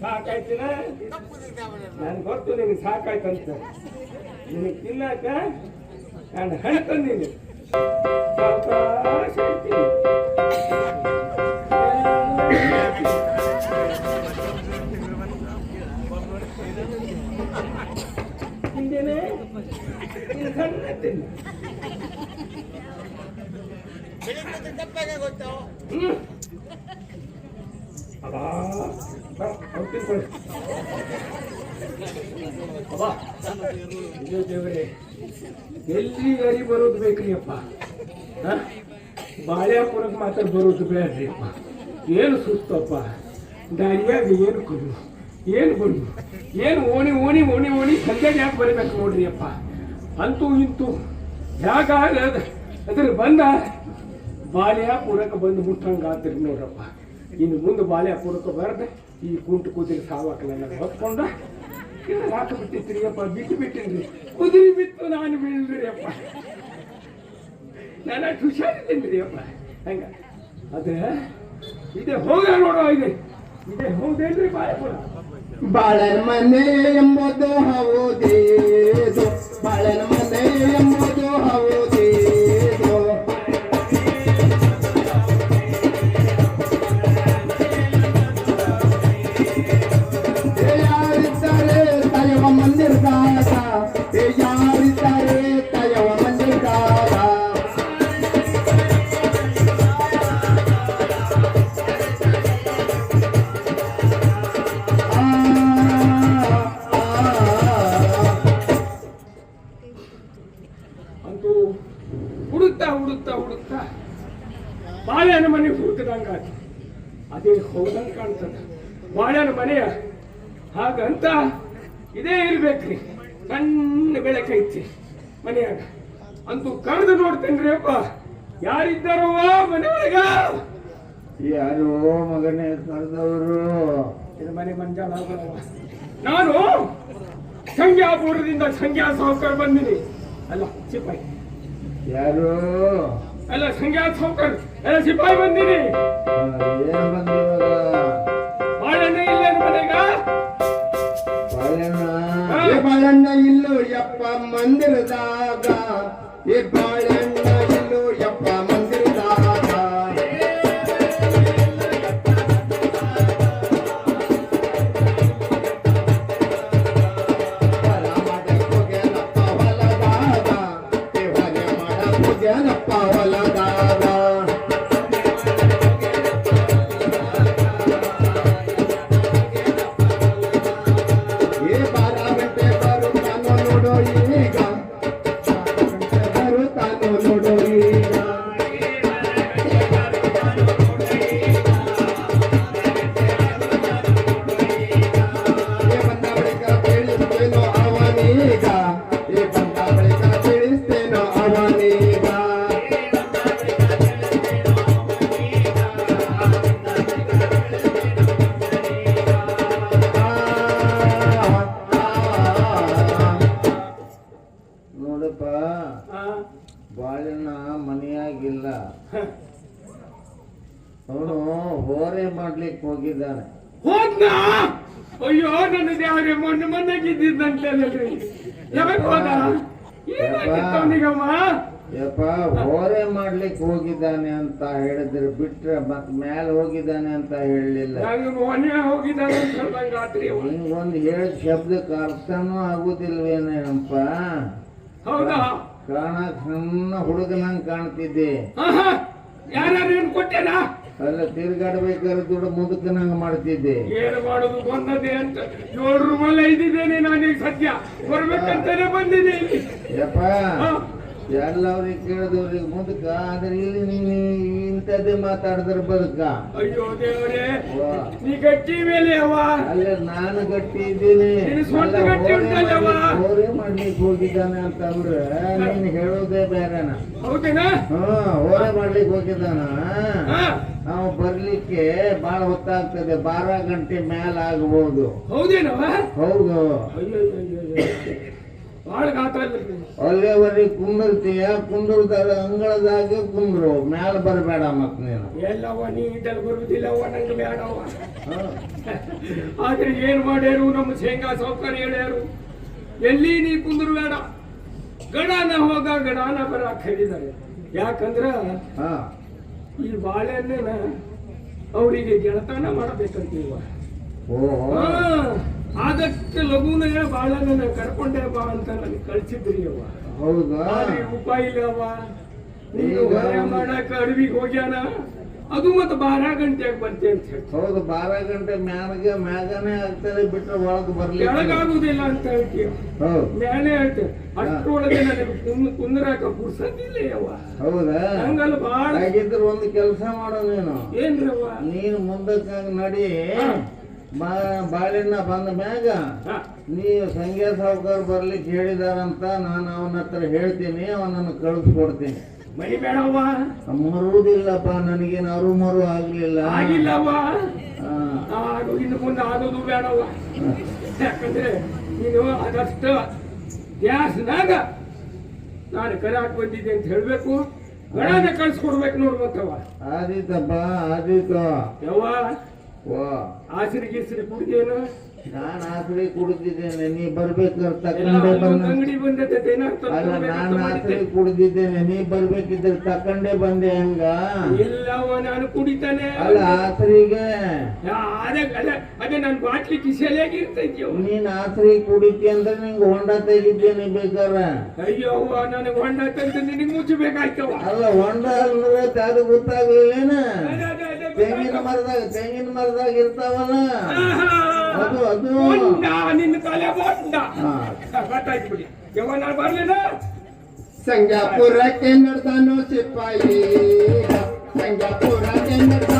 ಸಾಕಾಯ್ತಿನ ನನ್ಗೆ ಗೊತ್ತು ನಿನಗೆ ಸಾಕಾಯ್ತಂತ ನಿನಗೆ ತಿನ್ನಕ ನಾನು ಹಣ ತಂದೀನಿ ಸಾವ್ಕಾಶ ಎಲ್ಲಿ ಗಾಡಿ ಬರೋದು ಬೇಕ್ರಿ ಅಪ್ಪ? ಬಾಳ್ಯಾಪುರಕ್ಕೆ ಮಾತ್ರ ಬರೋದು ಬೇಡ್ರಿ ಅಪ್ಪ. ಏನು ಸುಸ್ತಪ್ಪ ದಾರಿಯಾಗ ಏನು ಕೊಡು? ಏನು ಕೊಡು ಏನು ಓಣಿ ಓಣಿ ಓಣಿ ಓಣಿ ಸಂಜೆ ಯಾಕೆ ಬರಬೇಕು ನೋಡ್ರಿ ಅಪ್ಪ? ಅಂತೂ ಇಂತೂ ಅದ ಅದ್ರ ಬಂದ ಬಾಳ್ಯಾಪುರಕ್ಕೆ ಬಂದು ಮುಟ್ಟಂಗಾದ್ರಿ ನೋಡ್ರಪ್ಪ ಇನ್ನು ಮುಂದೆ ಬಾಳ್ಯಾಪುರಕ್ಕೆ ಬರದೆ ಈ ಕುಂಟು ಕುದುರೆ ಸಾವಾಕಲೆಲ್ಲ ಹೊತ್ಕೊಂಡ ಹಾಕ ಬಿಟ್ಟಿತ್ರಿ ಅಪ್ಪ, ಬಿಟ್ಟು ಬಿಟ್ಟಿನ್ರಿ. ಕುದುರೆ ಬಿತ್ತು ನಾನು ಬೀಳ್ರಿ ಅಪ್ಪ. ನಾನು ಅಷ್ಟು ಹುಷಾರಿದ್ದೀನಿ ಅಪ್ಪ. ಹಂಗ? ಅದೇ, ಇದೆ ಹೋಗ ನೋಡೋ ಇದೆ. ಇದೆ ಹೌದೇನ್ರಿ ಬಾಳ್ಯಾಪುರ ಬಾಳನ ಮನೆ ಎಂಬುದು ಹೌದೇ ಬಾಳನ ಮನೆ ಎಂಬುದು ಅಂತೂ ಹುಡುಕ್ತಾ ಹುಡುಕ್ತಾ ಹುಡುಕ್ತಾ ಬಾಳೆಹಣ್ಣು ಮನೆ ಹುಡುಕದಂಗ ಅದೇ ಹೌದಂಗ ಕಾಣ್ತದ. ಬಾಳೆಹಣ್ಣು ಮನೆಯ ಹಾಗಂತ ಇದೇ ಇರ್ಬೇಕ್ರಿ. ಸಣ್ಣ ಬೆಳಕೈತಿ ಮನೆಯಾಗ. ಅಂತೂ ಕರೆದು ನೋಡ್ತೇನ್ರಿ ಅಪ್ಪ ಯಾರಿದ್ದಾರೋ ಮನೆಯೊಳಗ? ಯಾರೋ ಮಗನೇ ಕರೆದವರು. ಇದು ಮನೆ ಆಗಲ್ಲವ್ವ. ನಾನು ಸಂಖ್ಯಾಪುರದಿಂದ ಸಂಖ್ಯಾ ಸಹಕಾರ ಬಂದಿನಿ. ಅಲ್ಲ ಸಿಪಾಯಿ. ಯಾರು? ಅಲ್ಲ ಸಂಖ್ಯಾ ಸಾವುಕಾರ ಎಲ್ಲ ಸಿಪಾಯಿ ಬಂದಿನಿ ಏನ್ ಬಂದಿವಾಗ ಬಾಳೆಹಣ್ಣ ಇಲ್ಲ ಮನೆಗ? ಬಾಳೆಹಣ್ಣ. ಏ ಬಾಳೆಹಣ್ಣ ಇಲ್ಲೋ ಯಪ್ಪ ಮಂದಿರದಾಗ. ಏ ಬಾಳೆಹಣ್ಣ ಅವನು ಹೋರೆ ಮಾಡ್ಲಿಕ್ಕೆ ಹೋಗಿದ್ದಾನೆ. ಹೋದ್ನಾ? ಅಯ್ಯೋ ನನ್ನ ದೇವರೇ ಮೊನ್ನೆ ಮೊನ್ನೆ ಯಾವಾಗ ಹೋದ? ಏನಾಗಿತ್ತು ಅವನಿಗಮ್ಮ ಯಪ್ಪ ಹೋರೆ ಮಾಡ್ಲಿಕ್ಕೆ ಹೋಗಿದ್ದಾನೆ ಅಂತ ಹೇಳಿದ್ರೆ ಬಿಟ್ರೆ ಮತ್ ಮ್ಯಾಲ ಹೋಗಿದ್ದಾನೆ ಅಂತ ಹೇಳಲಿಲ್ಲ. ಹಿಂಗೊಂದು ಹೇಳಿದ ಶಬ್ದಕ್ಕೆ ಅರ್ಥನೂ ಆಗುದಿಲ್ವೇನಪ್ಪ ಹೌದಾ? ಕಾಣಕ್ ಸಣ್ಣ ಹುಡುಗನಂಗ್ ಕಾಣ್ತಿದ್ದೆ. ಯಾರು ಕೊಟ್ಟೆನಾ? ಅಲ್ಲ ತಿರ್ಗಾಡ್ಬೇಕಾದ್ರೆ ದುಡ್ಡು ಮುದುಕನಂಗ್ ಮಾಡ್ತಿದ್ದೆ. ಏನು ಮಾಡೋದು ಬಂದದೆ ಅಂತ. ಏಳು ರೂಮಲ್ಲಿ ಇದ್ದಿದ್ದೇನೆ ನಾನೀಗ ಸದ್ಯ. ಬರ್ಬೇಕಂತಾನೆ ಬಂದಿದ್ದೀನಿ ಯಪ್ಪ ಹಾ. ಎಲ್ಲವ್ರಿಗೆ ಕೇಳಿದವ್ರಿಗೆ ಮುದುಕ ಆದ್ರೆ ಇಲ್ಲಿ ನೀನು ಇಂಥದ್ದೇ ಮಾತಾಡಿದ್ರೆ ಬದುಕ. ಅಯ್ಯೋ ದೇವರೇ ನೀ ಗಟ್ಟಿ ಮೇಲೆ ಅವ? ಅಲ್ಲ ನಾನು ಗಟ್ಟಿ ಇದ್ದೀನಿ. ನೀನು ಸ್ವಂತ ಗಟ್ಟಿ ಹೋರಿ ಉಂಟಲ್ಲವ್ವ? ಮಾಡ್ಲಿಕ್ಕೆ- ಹೋಗಿದ್ದಾನೆ ಅಂತ ಅಂತಂದ್ರೆ ನೀನು ಹೇಳೋದೇ ಬೇರೆನಾ? ಹೌದೇನಾ? ಹಾ ಹೋರೆ ಮಾಡ್ಲಿಕ್ಕೆ ಹೋಗಿದ್ದಾನ? ನಾವು ಬರ್ಲಿಕ್ಕೆ ಬಹಳ ಹೊತ್ತಾಗ್ತದೆ ಬಾರ ಗಂಟೆ ಮೇಲೆ ಆಗಬಹುದು ಹೌದೇನವ? ಹೌದು. ಅಯ್ಯೋ ಅಯ್ಯೋ ಅಯ್ಯೋ ಭಾಳ ಗಾತ ಅಲ್ರಿ ಅಲ್ಲೇವರೆಗೆ ಕುಂದಿರ್ತೀಯ ಕುಂದಿರ್ತಾರೆ ಅಂಗಳದಾಗೆ ಕುಂದ್ರು. ಮ್ಯಾಲ ಬರಬೇಡ ಮತ್ ನೀನು. ಎಲ್ಲವ ನೀ ಇದ್ದಲ್ಲಿ ಬರುವುದಿಲ್ಲವ ನಂಗೆ ಬೇಡವ. ಆದ್ರೆ ಏನ್ ಮಾಡ್ಯಾರು? ನಮ್ಮ ಶೇಂಗಾ ಸೌಕರ್ಯ ಹೇಳ್ಯಾರು. ಎಲ್ಲಿ ನೀ ಕುಂದ್ರು ಬೇಡ ಗಡಾನ ಹೋಗ ಗಡಾನ ಬರಕ್ಕೆ ಹೇಳಿದ್ದಾರೆ ಯಾಕಂದ್ರ ಹ. ಈ ಬಾಳೆಹಣ್ಣಿನ ಅವರಿಗೆ ಗೆಳತನ ಮಾಡಬೇಕಂತೀವ? ಆದಷ್ಟು ಲಘುನ ಬಾಳೆಹಣ್ಣ ಕರ್ಕೊಂಡೆ ಬಾ ಅಂತ ನನಗೆ ಕಳ್ಸಿದ್ರಿ ಅವ್ವ ಹೌದಾ ಉಪಾಯ ಇಲ್ಲವ ನೀನು ಈಗ- ಹೊರ ಮಾಡಕ್ ಅಡವಿಗೆ ಹೋಗ್ಯಾನ? ಅದು ಮತ್ತೆ ಬಾರ ಗಂಟೆಗೆ ಬರ್ತೆ ಅಂತ ಹೇಳಿ ಹೌದು ಬಾರ ಗಂಟೆ ಮ್ಯಾಗ ಮ್ಯಾಗನೇ ಆಗ್ತದೆ ಬಿಟ್ಟರೆ ಒಳಗೆ ಬರ್ಲಿ ಕೆಳಗಾಗುದಿಲ್ಲ ಅಂತ ಹೇಳ್ತೀಯ. ಮ್ಯಾಲೆ ಹೇಳ್ತೇವೆ ಅಷ್ಟರೊಳಗೆ ನನಗೆ ಕುಂದ್ ಕುಂದ್ರಾಕ ಪುರ್ಸದಿಲ್ಲ ಯವ್ವ. ಹೌದಾ? ಹಂಗಲ್ಲ ಬಾಳ. ಹಾಗಿದ್ರೆ ಒಂದು ಕೆಲಸ ಮಾಡೋಣ ನೀನು. ಏನ್ರವ್ವ? ನೀನು ಮುಂದಕ್ಕ ನಡಿ. ಬಾಳಿನ ಬಂದ ಮ್ಯಾಗ ನೀ ಸಂಗೀತ ಸಾವುಕಾರ ಬರ್ಲಿಕ್ಕೆ ಹೇಳಿದಾರಂತ ನಾನು ಅವನ ಹತ್ರ ಹೇಳ್ತೀನಿ ಅವನನ್ನು ಕಳಿಸ್ಕೊಡ್ತೀನಿ. ಮರಿ ಬೇಡವ್ವ ಮರುವುದಿಲ್ಲಪ್ಪ ನನಗೇನು ಅರು ಮರು ಆಗ್ಲಿಲ್ಲ. ಆಗಿಲ್ಲವ್ವ. ಆ ಇನ್ನು ಮುಂದೆ ಆಗೋದು ಬೇಡವ್ವ. ಯಾಕಂದ್ರೆ ನೀನು ಅದಷ್ಟು ಗ್ಯಾಸ್ನಾಗ ನಾನು ಕರಾಕ್ ಬಂದಿದ್ದೆ ಅಂತ ಹೇಳ್ಬೇಕು. ಗಣನ ಕಳ್ಸಿಕೊಡ್ಬೇಕು ನೋಡ್ಬೇಕವ್ವ ಆದೀತಪ್ಪ ಆದೀತ. ಯವ್ವ ಆಸಿರಿ ಗೀಸಿರಿ ಕುಡ್ದೇನು ನಾನು ಆಸರಿ ಕುಡಿದಿದ್ದೇನೆ ನೀ ಬರ್ಬೇಕಾದ್ರೆ ತಕೊಂಡೇ ಬಂದ. ಅಂಗಡಿ ಬಂದೈತೆ ಏನಾಗ್ತದೆ ಅಲ್ಲ ತಗೋಬೇಕಂತ ನಾನು ಕುಡಿದಿದ್ದೇನೆ ನೀ ಬರ್ಬೇಕಿದ್ರೆ ತಕೊಂಡೇ ಬಂದೆ ಹಂಗ? ಇಲ್ಲವ್ವ ನಾನು ಕುಡಿತಾನೆ. ಅಲ್ಲ ಆಸರಿಗೆ ಯಾ, ಅದೇ ಅದೇ ಅದೇ ನನ್ನ ಬಾಟ್ಲಿ ಕಿಸೆಲಾಗಿ ಇರ್ತೈತಿ ನೀನ್ ಆಸರಿ ಕುಡಿತಿ ಅಂದ್ರೆ ನಿಂಗೆ ಹೊಂಡ ತೆಗಿದ್ದೇನೆ ಬೇಕಾರ? ಅಯ್ಯೋ ಅವ್ವ ನನಗೆ ಹೊಂಡ ತಂದು ನಿನಗೆ ಮುಚ್ಚಬೇಕಾಯ್ತವ ಅಲ್ಲ ಹೊಂಡ ಅಂದ್ರೆ ಅದು ಗೊತ್ತಾಗ್ಲಿಲ್ಲೇನ? ತೆಂಗಿನ ಮರದಾಗ ತೆಂಗಿನ ಮರದಾಗ ಇರ್ತಾವಲ್ಲ? ಆಹಾ. ಅದು ಅದು. ಹೊಂಡ ನಿನ್ನ ತಲೆ ಹೊಂಡ. ಗೊತ್ತಾಯ್ತು ಬಿಡಿ. ಯವ್ವ ನಾನು ಬರ್ಲಿಲ್ಲ? ಸಂಗಾಪುರಕ್ಕೆ ನಡೆದಾನು ಸಿಪಾಯಿ. ಸಂಗಾಪುರಕ್ಕೆ ನಡೆದ